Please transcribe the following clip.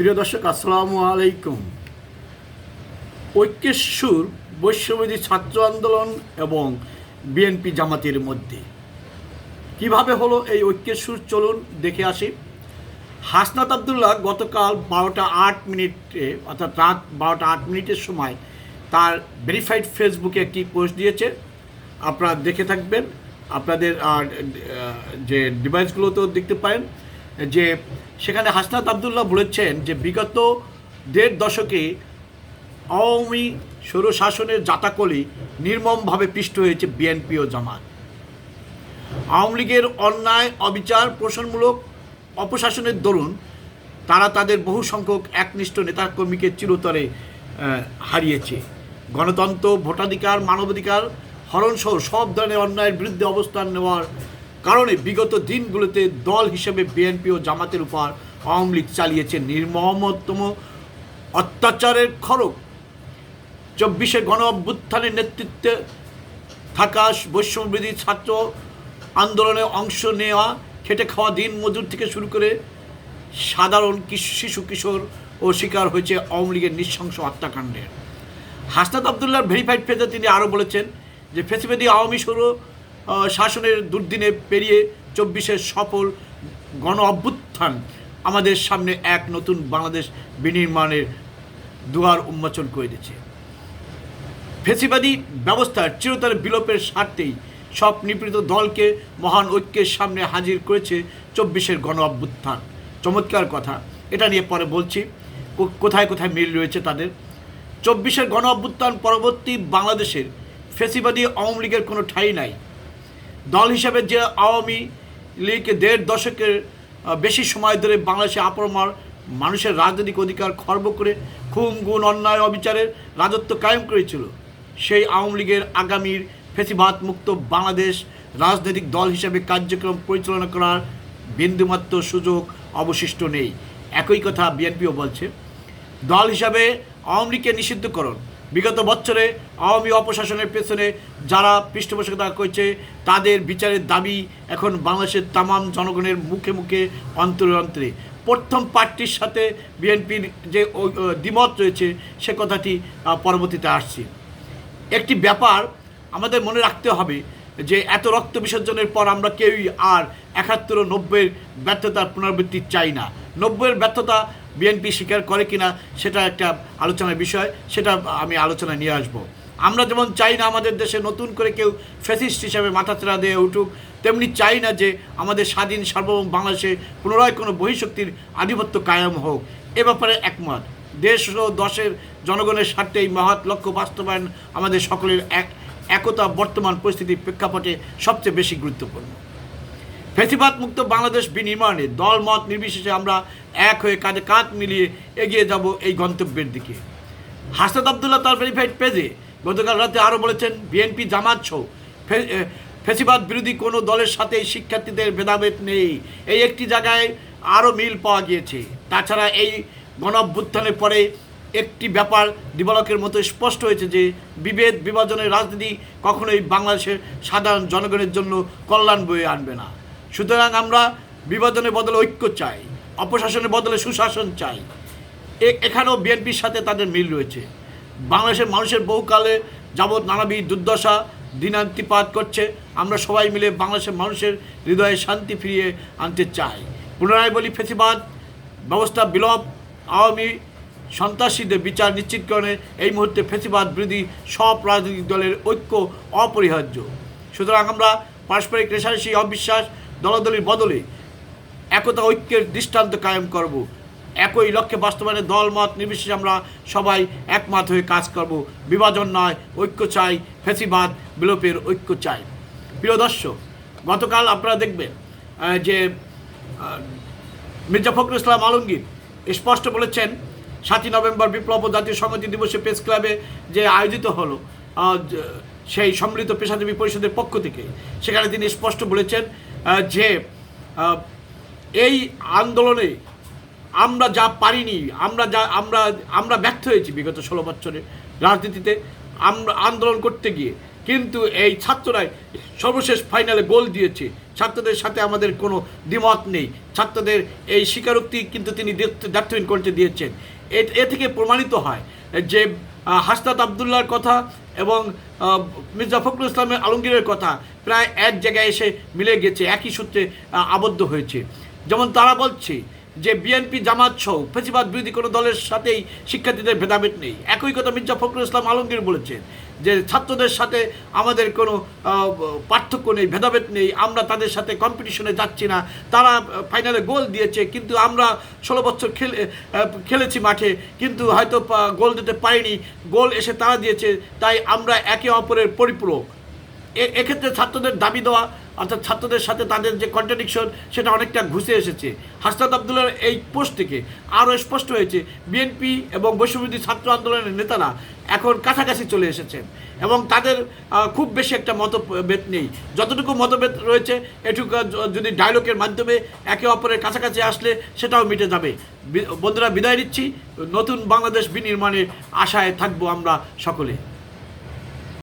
প্রিয় দর্শক, আসসালামু আলাইকুম। ঐক্যেশ্বর বৈশ্যবাদী ছাত্র আন্দোলন এবং বিএনপি জামাতের মধ্যে। কীভাবে হলো এই ঐক্যেশ্বর চলুন দেখে আসি। হাসনাত আবদুল্লাহ গতকাল বারোটা আট মিনিটে, অর্থাৎ রাত বারোটা আট মিনিটের সময় তার ভেরিফাইড ফেসবুকে একটি পোস্ট দিয়েছে। আপনারা দেখে থাকবেন। আপনাদের যে ডিভাইসগুলোতেও দেখতে পারেন। যে সেখানে হাসনাত আবদুল্লাহ বলেছেন যে বিগত দেড় দশকে আওয়ামী স্বৈরশাসনের জাতাকলি নির্মমভাবে পিষ্ট হয়েছে বিএনপি ও জামাত। আওয়ামী লীগের অন্যায়, অবিচার পোষণমূলক অপশাসনের দরুন তারা তাদের বহু সংখ্যক একনিষ্ঠ নেতাকর্মীকে চিরতরে হারিয়েছে। গণতন্ত্র, ভোটাধিকার, মানবাধিকার হরণসহ সব ধরনের অন্যায়ের বিরুদ্ধে অবস্থান নেওয়ার কারণে বিগত দিনগুলোতে দল হিসেবে বিএনপি ও জামাতের উপর আওয়ামী লীগ চালিয়েছে নির্মমতম অত্যাচারের খড়গ। চব্বিশে গণ অভ্যুত্থানের নেতৃত্বে থাকা বৈষম্যবিধি ছাত্র আন্দোলনে অংশ নেওয়া, খেটে খাওয়া দিন মজুর থেকে শুরু করে সাধারণ শিশু কিশোর ও শিকার হয়েছে আওয়ামী লীগের নৃশংস হত্যাকাণ্ডের হাসনাত আবদুল্লাহর ভেরিফাইড পেজে তিনি আরও বলেছেন যে ফেসিবেদি আওয়ামী সৌর শাসনের দুর্দিনে পেরিয়ে চব্বিশের সফল গণ অভ্যুত্থান আমাদের সামনে এক নতুন বাংলাদেশ বিনির্মাণের দুয়ার উন্মোচন করে দিচ্ছে। ফেসিবাদী ব্যবস্থার চিরতর বিলোপের স্বার্থেই সব নিপীড়িত দলকে মহান ঐক্যের সামনে হাজির করেছে চব্বিশের গণ অভ্যুত্থান। চমৎকার কথা। এটা নিয়ে পরে বলছি কোথায় কোথায় মিল রয়েছে তাদের? চব্বিশের গণ অভ্যুত্থান পরবর্তী বাংলাদেশের ফেসিবাদী আওয়ামী লীগের কোনো ঠাঁই নাই। দল হিসাবে যে আওয়ামী লীগ দেড় দশকের বেশি সময় ধরে বাংলাদেশে আপরমার মানুষের রাজনৈতিক অধিকার খর্ব করে খুন, গুণ, অন্যায়, অবিচারের রাজত্ব কায়েম করেছিল। সেই আওয়ামী লীগের আগামীর ফেসিবাদ মুক্ত বাংলাদেশ রাজনৈতিক দল হিসেবে কার্যক্রম পরিচালনা করার বিন্দুমাত্র সুযোগ অবশিষ্ট নেই। একই কথা বিএনপিও বলছে। দল হিসাবে আওয়ামী লীগকে নিষিদ্ধকরণ বিগত বছরে আওয়ামী অপশাসনের পেছনে যারা পৃষ্ঠপোষকতা করছে, তাদের বিচারের দাবি এখন বাংলাদেশের তামাম জনগণের মুখে মুখে অন্তরে অন্তরে প্রথম পার্টির সাথে বিএনপির যে দ্বিমত রয়েছে, সে কথাটি পরবর্তীতে আসছে। একটি ব্যাপার আমাদের মনে রাখতে হবে যে, এত রক্ত বিসর্জনের পর আমরা কেউই আর একাত্তর নব্বইয়ের ব্যর্থতার পুনরাবৃত্তি চাই না। নব্বইয়ের ব্যর্থতা বিএনপি স্বীকার করে কিনা সেটা একটা আলোচনার বিষয়, সেটা আমি আলোচনায় নিয়ে আসব। আমরা যেমন চাই না আমাদের দেশে নতুন করে কেউ ফেসিস্ট হিসাবে মাথাচাড়া দিয়ে উঠুক, তেমনি চাই না যে আমাদের স্বাধীন সার্বভৌম বাংলাদেশে পুনরায় কোনো বহিঃশক্তির আধিপত্য কায়েম হোক। এ ব্যাপারে একমত। দেশ ও দশের জনগণের স্বার্থে এই মহৎ লক্ষ্য বাস্তবায়ন আমাদের সকলের এক একতা বর্তমান পরিস্থিতির প্রেক্ষাপটে সবচেয়ে বেশি গুরুত্বপূর্ণ। ফেসিবাদ মুক্ত বাংলাদেশ বিনির্মাণে দল মত নির্বিশেষে আমরা এক হয়ে কাঁধে কাঁধ মিলিয়ে এগিয়ে যাব এই গন্তব্যের দিকে। হাসনাত আবদুল্লাহ তার ভেরিফাইড পেজে গতকাল রাতে আরও বলেছেন, বিএনপি জামাত সহ ফেসিবাদ বিরোধী কোনো দলের সাথে শিক্ষার্থীদের ভেদাভেদ নেই। এই একটি জায়গায় আরও মিল পাওয়া গিয়েছে। তাছাড়া এই গণঅভ্যুত্থানের পরে একটি ব্যাপার দিবালকের মতো স্পষ্ট হয়েছে যে, বিভেদ বিভাজনের রাজনীতি কখনোই বাংলাদেশের সাধারণ জনগণের জন্য কল্যাণ বয়ে আনবে না। সুতরাং আমরা বিভাজনের বদলে ঐক্য চাই, অপশাসনের বদলে সুশাসন চাই। এখানেও বিএনপির সাথে তাদের মিল রয়েছে। বাংলাদেশের মানুষের বহুকালে যাবৎ নানাবিধ দুর্দশা, দিনান্তিপাত করছে। আমরা সবাই মিলে বাংলাদেশের মানুষের হৃদয়ে শান্তি ফিরিয়ে আনতে চাই। পুনরায় বলি, ফেসিবাদ, ব্যবস্থা বিলোপ, আওয়ামী সন্ত্রাসীদের বিচার নিশ্চিতকরণে এই মুহূর্তে ফেসিবাদ বিরোধী সব রাজনৈতিক দলের ঐক্য অপরিহার্য। সুতরাং আমরা পারস্পরিক রেশারেশি, অবিশ্বাস দলাদলির বদলে একতা ঐক্যের দৃষ্টান্ত কায়েম করব। একই লক্ষ্যে বাস্তবায়নে দল মত নির্বিশেষে আমরা সবাই একমত হয়ে কাজ করব। বিভাজন নয়, ঐক্য চাই, ফেসিবাদ বিলোপের ঐক্য চাই। প্রিয় দর্শক, গতকাল আপনারা দেখবেন যে মির্জা ফখরুল ইসলাম আলমগীর স্পষ্ট বলেছেন, সাতই নভেম্বর বিপ্লব জাতীয় সংহতি দিবসে প্রেস ক্লাবে যে আয়োজিত হলো সেই সম্মিলিত পেশাজীবী পরিষদের পক্ষ থেকে, সেখানে তিনি স্পষ্ট বলেছেন যে এই আন্দোলনে আমরা যা পারিনি, আমরা যা, আমরা আমরা ব্যর্থ হয়েছি বিগত ষোলো বছরে রাজনীতিতে, আমরা আন্দোলন করতে গিয়ে। কিন্তু এই ছাত্ররাই সর্বশেষ ফাইনালে গোল দিয়েছে। ছাত্রদের সাথে আমাদের কোনো দ্বিমত নেই। ছাত্রদের এই স্বীকারোক্তি কিন্তু তিনি ডাক্তারিন করতে দিয়েছেন। এ- থেকে প্রমাণিত হয় যে হাসনাত আবদুল্লার কথা এবং মির্জা ফখরুল ইসলামের আলমগীরের কথা প্রায় এক জায়গায় এসে মিলে গেছে, একই সূত্রে আবদ্ধ হয়েছে। যেমন তারা বলছে যে, বিএনপি জামাত সহ ফেসিবাদ বিরোধী কোনো দলের সাথেই শিক্ষার্থীদের ভেদাভেদ নেই। একই কথা মির্জা ফখরুল ইসলাম আলমগীর বলেছেন। যে ছাত্রদের সাথে আমাদের কোনো পার্থক্য নেই, ভেদাভেদ নেই, আমরা তাদের সাথে কম্পিটিশনে যাচ্ছি না। তারা ফাইনালে গোল দিয়েছে, কিন্তু আমরা ষোলো বছর খেলে খেলেছি মাঠে, কিন্তু হয়তো গোল দিতে পারিনি। গোল এসে তারা দিয়েছে, তাই আমরা একে অপরের পরিপূরক। এক্ষেত্রে ছাত্রদের দাবি দেওয়া, অর্থাৎ ছাত্রদের সাথে তাদের যে কন্ট্রাডিকশন সেটা অনেকটা ঘুষে এসেছে। হাসনাত আবদুল্লার এই পোস্ট থেকে আরও স্পষ্ট হয়েছে, বিএনপি এবং বৈশ্যবিধি ছাত্র আন্দোলনের নেতারা এখন কাছাকাছি চলে এসেছেন। এবং তাদের খুব বেশি একটা মতভেদ নেই। যতটুকু মতভেদ রয়েছে, এটুকু যদি ডায়লগের মাধ্যমে একে অপরের কাছাকাছি আসলে সেটাও মিটে যাবে। বন্ধুরা, বিদায় নিচ্ছি। নতুন বাংলাদেশ বিনির্মাণের আশায় থাকব আমরা সকলে।